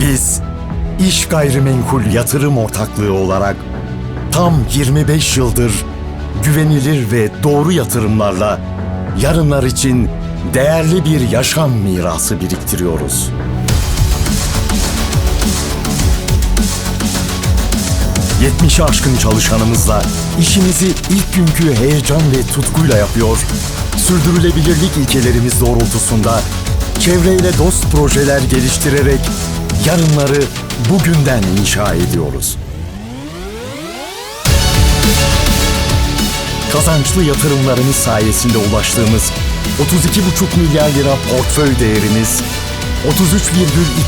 Biz İş Gayrimenkul Yatırım Ortaklığı olarak tam 25 yıldır güvenilir ve doğru yatırımlarla yarınlar için değerli bir yaşam mirası biriktiriyoruz. ...70'i aşkın çalışanımızla işimizi ilk günkü heyecan ve tutkuyla yapıyor... ...sürdürülebilirlik ilkelerimiz doğrultusunda... ...çevreyle dost projeler geliştirerek... ...yarınları bugünden inşa ediyoruz. Kazançlı yatırımlarımız sayesinde ulaştığımız 32,5 milyar lira portföy değerimiz,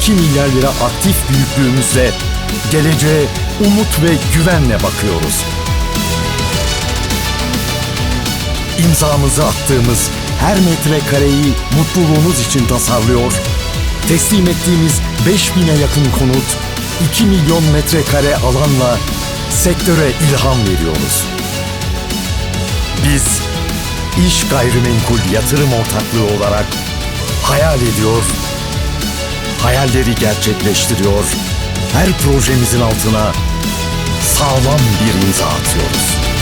33,2 milyar lira aktif büyüklüğümüzle geleceğe umut ve güvenle bakıyoruz. İmzamızı attığımız her metrekareyi mutluluğunuz için tasarlıyor, teslim ettiğimiz 5000'e yakın konut, 2 milyon metrekare alanla sektöre ilham veriyoruz. Biz iş gayrimenkul yatırım ortaklığı olarak hayal ediyor, hayalleri gerçekleştiriyor, her projemizin altına sağlam bir imza atıyoruz.